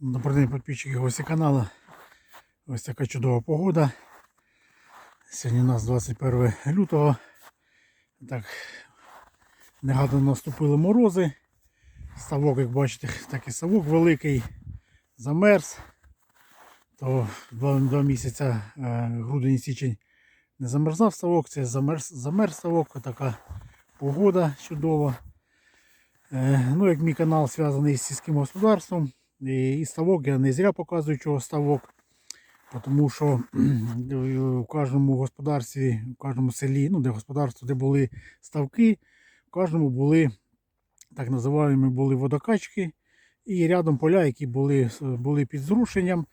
Добрий день, підписчики гості каналу. Ось така чудова погода. Сьогодні у нас 21 лютого. Так, негадано наступили морози. Ставок, як бачите, такий ставок великий, замерз. То два, два місяці е, грудень січень не замерзав ставок, це замерз, замерз ставок, така погода чудова. Е, Ну, як мій канал зв'язаний з сільським господарством, і, ставок я не зря показую, чого ставок. Тому що в кожному господарстві, в кожному селі, ну де господарство, де були ставки, в кожному були так називаємо були водокачки і рядом поля, які були, були під зрушенням.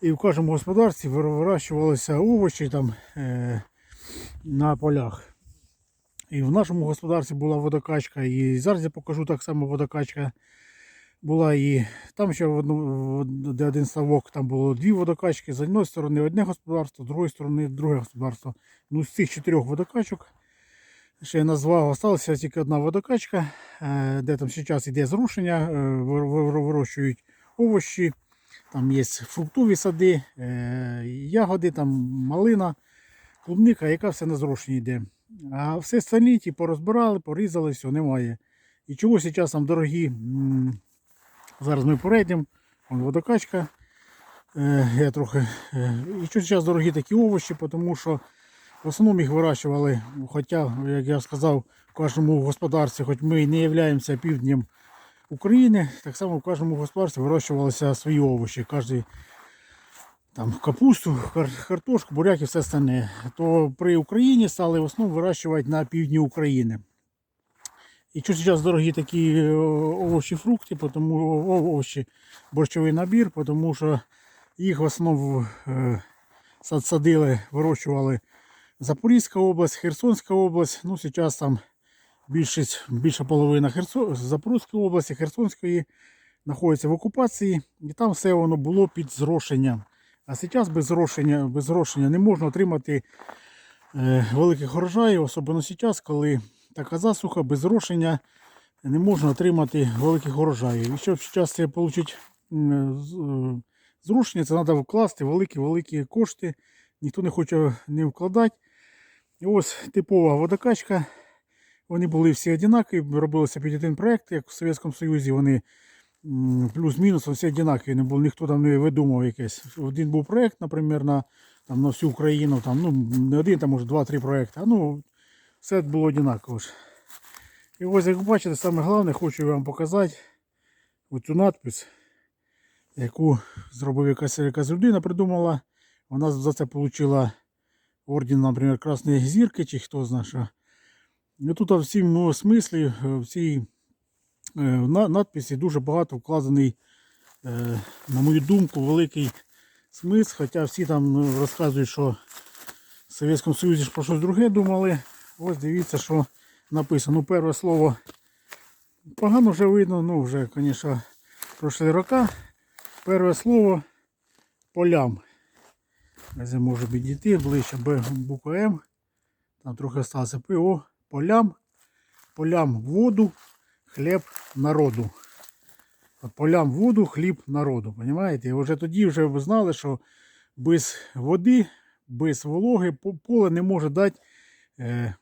І в кожному господарстві вирощувалися овочі там, е, на полях. І в нашому господарстві була водокачка, і зараз я покажу так само водокачка була і там ще в одну, де один ставок, там було дві водокачки. З однієї сторони одне господарство, з другої сторони друге господарство. Ну, з цих чотирьох водокачок, що я назвав, залишилася тільки одна водокачка, е, де там зараз йде зрушення, е, вир- вир- вирощують овочі. Там є фруктові сади, е, ягоди, там малина, клубника, яка все на зрошенні йде. А все остальні ті порозбирали, порізали, все, немає. І чого зараз там дорогі. Зараз ми перейдемо. Вон водокачка. Е, я трохи. Е, і що зараз дорогі такі овочі, тому що в основному їх вирощували. Хоча, як я сказав, в кожному господарстві, хоч ми не являємося півднем України, так само в кожному господарстві вирощувалися свої овочі. Кожний там капусту, картошку, буряк і все остальне. То при Україні стали в основному вирощувати на півдні України. І що зараз дорогі такі е, овочі, фрукти, тому овочі, борщовий набір, тому що їх в основному е, садили, вирощували Запорізька область, Херсонська область. Ну, зараз там більшість, більша половина Херсон, Запорізької області, Херсонської знаходиться в окупації, і там все воно було під зрошенням. А зараз без зрошення, без зрошення не можна отримати е, великих урожаїв, особливо зараз, коли така засуха, без зрошення не можна отримати великих урожаїв. І щоб це отримати е, зрошення, це треба вкласти великі-великі кошти. Ніхто не хоче не вкладати. І ось типова водокачка. Вони були всі однакові, робилися під один проєкт, як в Совєтському Союзі. Вони плюс-мінус всі однакові, не було, ніхто там не видумав якесь. Один був проєкт, наприклад, на, там, на всю Україну, там, ну, не один, там може два-три проєкти. Ну, все було однаково ж. І ось, як бачите, саме головне, хочу вам показати оцю надпис, яку зробив якась, якась людина, придумала. Вона за це отримала орден, наприклад, Красної зірки, чи хто знає що. І тут в цьому смислі, в цій е, надписі дуже багато вкладений, е, на мою думку, великий смисл. Хоча всі там ну, розказують, що в Совєтському Союзі про щось друге думали. Ось дивіться, що написано. Ну, перше слово погано вже видно, ну вже, звісно, пройшли роки. Перше слово полям. Я можу підійти ближче Б, буква М. Там трохи осталося ПО. Полям. Полям воду, хліб народу. Полям воду, хліб народу. Понимаєте? І вже тоді вже знали, що без води, без вологи поле не може дати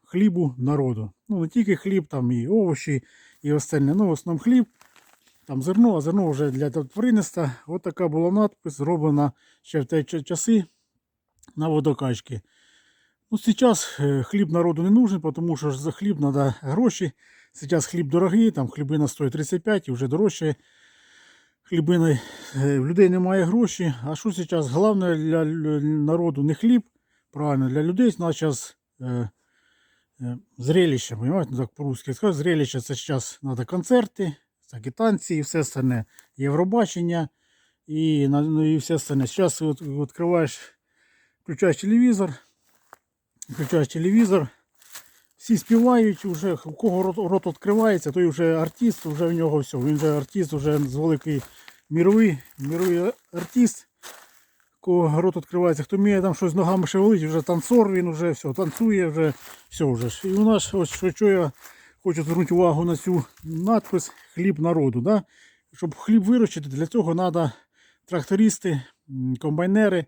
хлібу народу. Ну, не тільки хліб, там і овочі, і остальне. Ну, в основному хліб, там зерно, а зерно вже для тваринництва. От така була надпис, зроблена ще в ті часи на водокачки. Ну, сейчас э, хліб народу не нужен, тому що за хліб треба гроші. Зараз хліб дорогий, там хлібина стоїть 35 і вже дорожче. Хлібини е, в людей немає грошей. А що зараз головне для народу не хліб, правильно, для людей зараз е, зрелище, понимаете, ну, так по-русски сказати, зрелище це зараз треба концерти, так і танці, і все остальне. Євробачення і, ну, і все остальне. Зараз от, відкриваєш, включаєш телевізор, включаєш телевізор, всі співають, вже, у кого рот, рот відкривається, той вже артист, вже в нього все. Він вже артист, вже з великий міровий, міровий артист. Кого рот відкривається, хто вміє там щось ногами шевелить, вже танцор, він вже все, танцює, вже все вже. І у нас ось що, я хочу звернути увагу на цю надпис хліб народу. Да? Щоб хліб вирощити, для цього треба трактористи, комбайнери.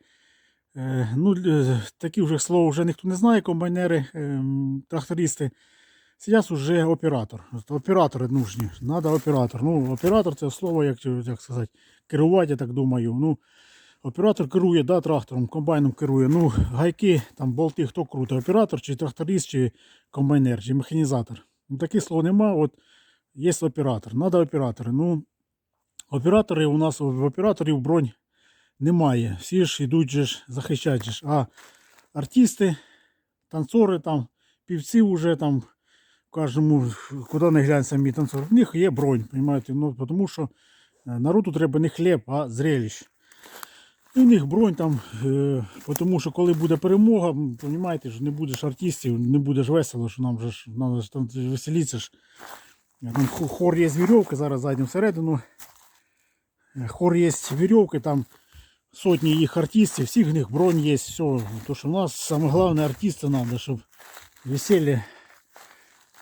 Е, Ну, е, такі вже слова вже ніхто не знає, комбайнери, ем, трактористи. Зараз вже оператор. Оператори нужні. Надо оператор. Ну, оператор це слово, як, як сказати, керувати, я так думаю. Ну, оператор керує, да, трактором, комбайном керує. Ну, гайки, там болти, хто крутить, оператор, чи тракторист, чи комбайнер, чи механізатор. Ну, таких слов нема. От є оператор. Надо оператори. Ну, оператори у нас в операторів бронь немає. Всі ж йдуть же ж захищати. ж. А артисти, танцори там, півці вже там, кожному, куди не глянь самі танцори, в них є бронь, розумієте? Ну, тому що е, народу треба не хліб, а зрелищ. І в них бронь там, е, тому що коли буде перемога, розумієте, ж не будеш артистів, не будеш весело, що нам же ж нам ж там веселіться ж. Там хор є з вірьовки, зараз зайдемо всередину. Е, Хор є з вірьовки, там сотні їх артистів, всіх в них бронь є, все. То що у нас саме головне артисти треба, щоб веселье.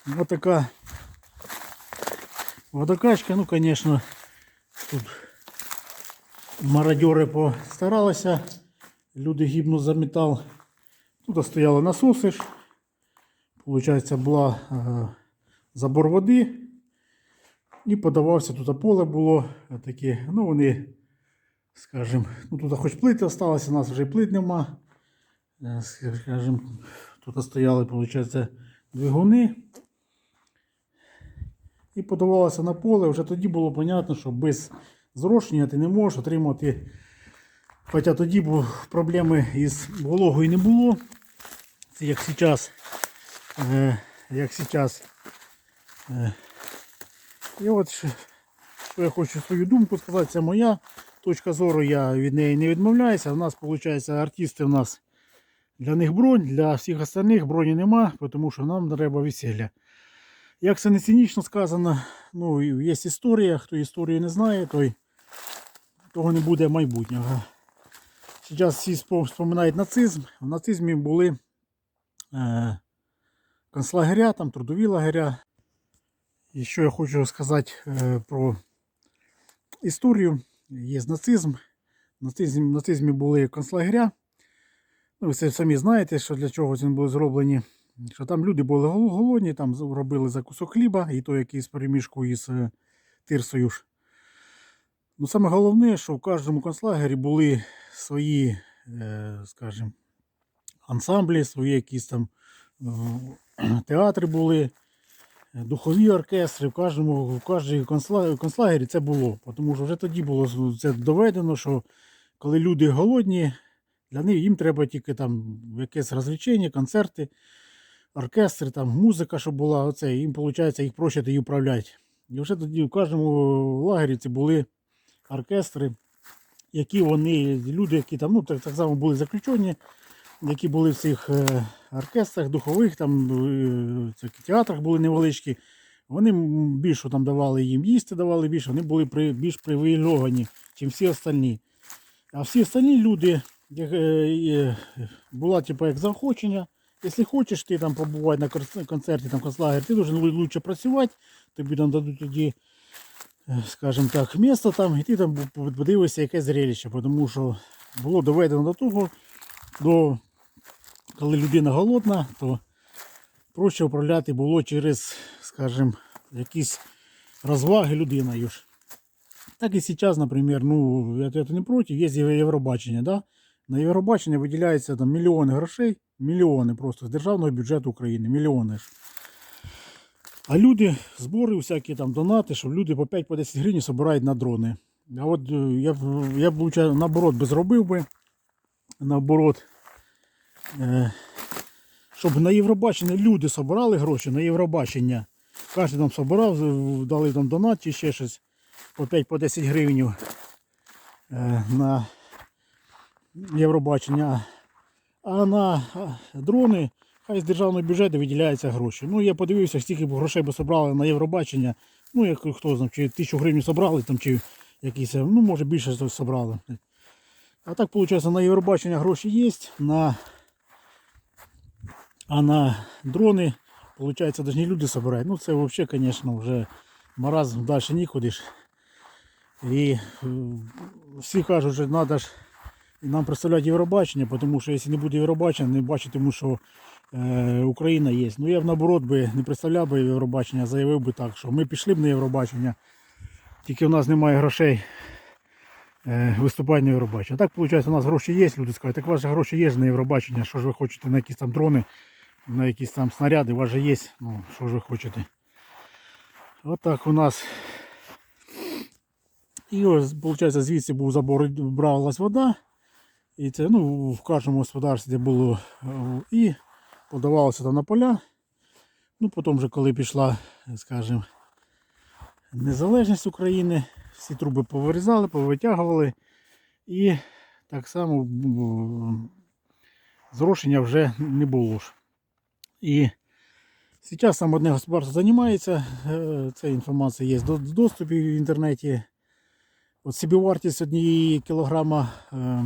Вот така водокачка, ну, конечно, тут мародери постаралися, люди гибнуть за метал. Тут стояли насоси. Получається, була забор води. І подавався тут поле було таке. Ну вони, скажімо, ну тут хоч плити залишилися, у нас вже плит нема. Скажімо, тут стояли, виходить, двигуни. І подавалося на поле. Вже тоді було зрозуміло, що без зрошення ти не можеш отримати. Хоча тоді проблеми із вологою не було. Це як зараз. Е, як зараз. Е, і от що, що я хочу свою думку сказати, це моя точка зору, я від неї не відмовляюся. У нас, виходить, артисти у нас для них бронь, для всіх остальних броні нема, тому що нам треба весілля. Як це не цинічно сказано, ну є історія, хто історію не знає, той того не буде майбутнього. Зараз всі вспоминають нацизм. В нацизмі були е, концлагеря, там трудові лагеря. І що я хочу сказати е, про історію. Є нацизм. В нацизмі, в нацизмі були концлагеря. Ну, ви самі знаєте, що для чого вони були зроблені. Що там люди були голодні, там робили за кусок хліба, і то якийсь перемішку із е, тирсою ж. Ну, саме головне, що в кожному концлагері були свої, е, скажімо, ансамблі, свої якісь там е, театри були, е, духові оркестри. В кожному, в кожній концлагері це було. Тому що вже тоді було це доведено, що коли люди голодні, для них їм треба тільки там якесь розвлечення, концерти, оркестри, там музика, щоб була. Оце, їм виходить, їх проще тоді управляти. І вже тоді в кожному лагері це були оркестри, які вони, люди, які там, ну, так, так само були заключені, які були в цих е, оркестрах, духових, там е, цих театрах були невеличкі. Вони більше там давали їм їсти, давали більше, вони були при, більш привілейовані, ніж всі остальні. А всі остальні люди, е, була типу, як заохочення. Якщо хочеш ти там побувати на концерті, там концлагері, ти дуже лучше працювати, тобі там дадуть тоді, скажімо так, місто там, і ти там подивишся якесь зрелище, тому що було доведено до того, до, коли людина голодна, то проще управляти було через, скажімо, якісь розваги людиною. Так і зараз, наприклад, ну, я, я не проти, є Євробачення, да? На Євробачення виділяється там мільйони грошей, мільйони просто з державного бюджету України, мільйони. ж. А люди, збори, всякі там донати, що люди по 5-10 гривень збирають на дрони. А от е, я, б- я б наоборот би зробив би, наоборот, е, щоб на Євробачення люди збирали гроші на Євробачення. Кожен там збирав, дали там донат чи ще щось по 5-10 гривень е, на Євробачення. А на дрони хай з державного бюджету виділяються гроші. Ну, я подивився, стільки б грошей би собрали на Євробачення. Ну, як хто знає, чи тисячу гривень собрали, там, чи якісь, ну, може більше собрали. А так, виходить, на Євробачення гроші є, на... а на дрони, виходить, навіть люди собирають. Ну, це взагалі, звісно, вже маразм далі нікуди. ж. І е, всі кажуть, що треба ж нам представляти Євробачення, тому що якщо не буде Євробачення, не бачити, тому що Україна є. Ну я б наоборот би не представляв би Євробачення, заявив би так, що ми пішли б на Євробачення, тільки в нас немає грошей е, виступати на Євробачення. Так виходить, у нас гроші є, люди скажуть, так у гроші є на Євробачення, що ж ви хочете на якісь там дрони, на якісь там снаряди, у вас же є, ну що ж ви хочете. Отак у нас. І ось, виходить, звідси був забор, бралась вода. І це ну, в кожному господарстві було е, і подавалося там на поля. Ну, потім вже коли пішла, скажімо, незалежність України, всі труби повирізали, повитягували. І так само зрошення вже не було ж. І зараз саме одне господарство займається, е, ця інформація є в доступі в інтернеті. От собівартість однієї кілограма е,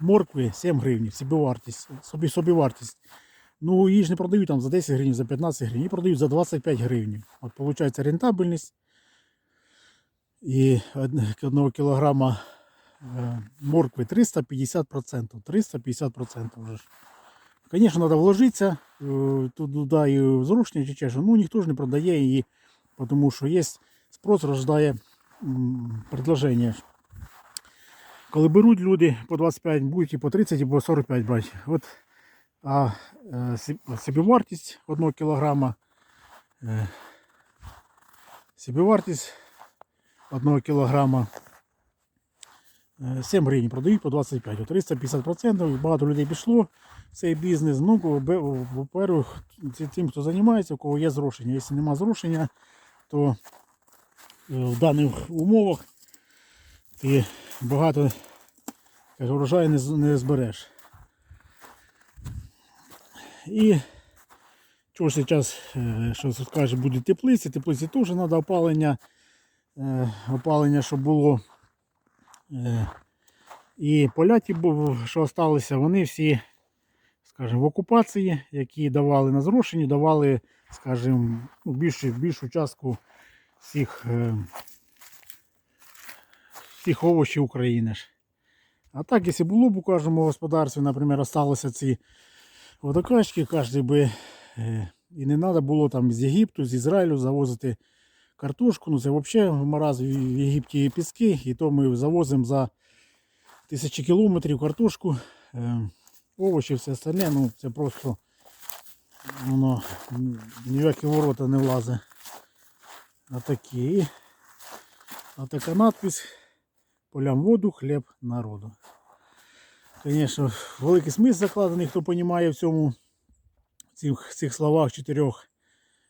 моркви 7 гривень, собівартість, собі, собівартість. Ну, її ж не продають там за 10 гривень, за 15 гривень, її продають за 25 гривень. От виходить рентабельність. І од- одного кілограма е, моркви 350%. 350% вже ж. Звісно, треба вложитися, е, туди і зручні чи чесно. Ну, ніхто ж не продає її, тому що є спрос рождає предложення. Коли беруть люди по 25, будуть і по 30, і по 45 брати. А е, собівартість 1 кілограма, е, собівартість 1 кілограма е, 7 гривень продають по 25, 350%. Багато людей пішло в цей бізнес. Ну, во-первых, тим, хто займається, у кого є зрошення. Якщо немає зрошення, то е, в даних умовах ти багато урожаю не збереш. І чого ж зараз, е, що каже, буде теплиці, теплиці теж треба опалення, е, опалення, щоб було. Е, І поля ті, що залишилися, вони всі, скажімо, в окупації, які давали на зрошенні, давали, скажімо, ну, більшу, більшу частку всіх, всіх овочів України. А так, якщо було б у кожному господарстві, наприклад, залишилися ці водокачки, кожен би е, і не треба було там з Єгипту, з Ізраїлю завозити картошку. Ну це взагалі мороз в Єгипті піски, і то ми завозимо за тисячі кілометрів картошку, е, овочі, все остальне, ну це просто воно ні- ніякі ворота не влазить. Отакі. А така надпись полям воду, хліб народу. Звісно, великий смисл закладений, хто розуміє в цьому в цих, цих словах чотирьох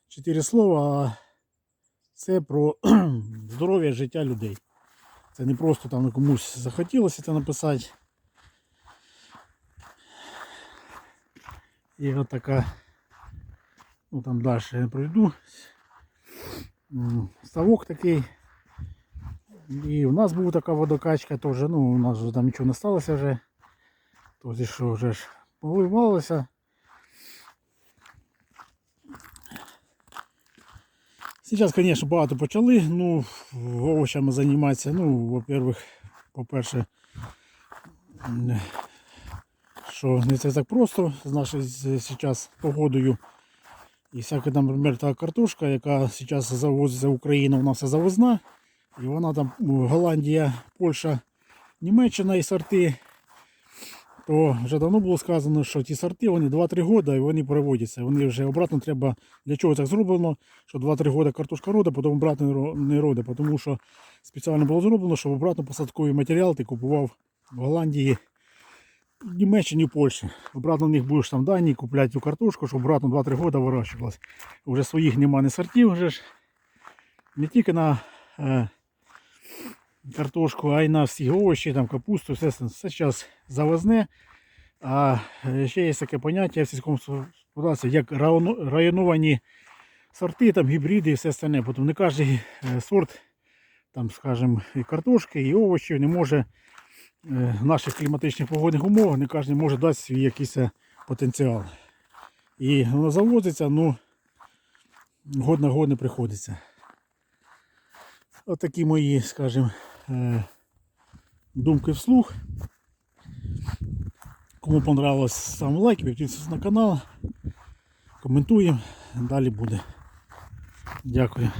чотири слова, а це про здоров'я життя людей. Це не просто там комусь захотілося це написати. І от така, ну там далі я пройду. Ставок такий. І у нас була така водокачка теж, ну у нас вже там нічого не сталося вже. Тобто що вже ж поливалося. Зараз, звісно, багато почали. Ну, овочами займатися. Ну, во-первых, по-перше, що не це так просто з нашою зараз погодою. І всяка наприклад, та картошка, яка зараз завозиться в Україну, вона все завозна. І вона там Голландія, Польща, Німеччина і сорти. То вже давно було сказано, що ті сорти вони 2-3 роки і вони переводяться. Вони вже обратно треба. Для чого так зроблено? Що 2-3 роки картошка рода, потім обратно не ро- рода. Тому що спеціально було зроблено, щоб обратно посадковий матеріал ти купував в Голландії, в Німеччині, в Польщі. Обратно в них будеш там дані купляти цю картошку, щоб обратно 2-3 роки вирощувалась. Вже своїх немає не сортів, вже ж. не тільки на е, картошку, а й на всі овочі, там капусту, все, все зараз завозне. А е, ще є таке поняття в сільському господарстві, як районовані сорти, там гібриди і все остальне. Бо не кожен е, сорт, там, скажімо, і картошки, і овочів не може е, в наших кліматичних погодних умовах, не кожен може дати свій якийсь потенціал. І воно завозиться, ну год на год не приходиться. Отакі мої, скажімо, думки вслух. Кому понравилось, ставим лайк, підписуйтесь на канал. Коментуємо. Далі буде. Дякую.